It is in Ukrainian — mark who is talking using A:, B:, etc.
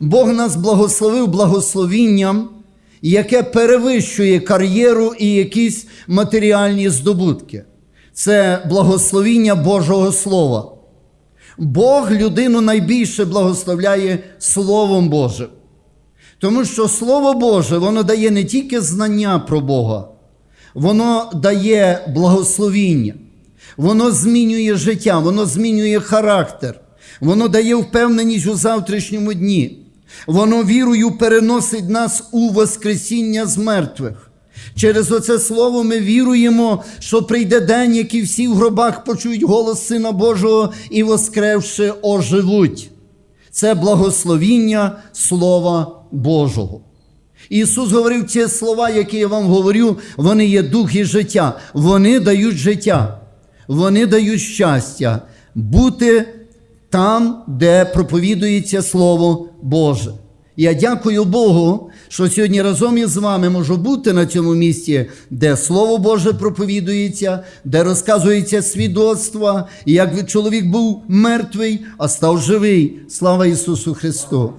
A: Бог нас благословив благословінням, яке перевищує кар'єру і якісь матеріальні здобутки. Це благословіння Божого Слова. Бог людину найбільше благословляє Словом Божим. Тому що Слово Боже, воно дає не тільки знання про Бога, воно дає благословіння, воно змінює життя, воно змінює характер, воно дає впевненість у завтрашньому дні. Воно вірою переносить нас у Воскресіння з мертвих. Через оце слово ми віруємо, що прийде день, який всі в гробах почують голос Сина Божого і воскревши оживуть. Це благословіння Слова Божого. Ісус говорив ці слова, які я вам говорю, вони є дух і життя. Вони дають життя, вони дають щастя бути там, де проповідується Слово Боже. Я дякую Богу, що сьогодні разом із вами можу бути на цьому місці, де Слово Боже проповідується, де розказується свідоцтва, як чоловік був мертвий, а став живий. Слава Ісусу Христу!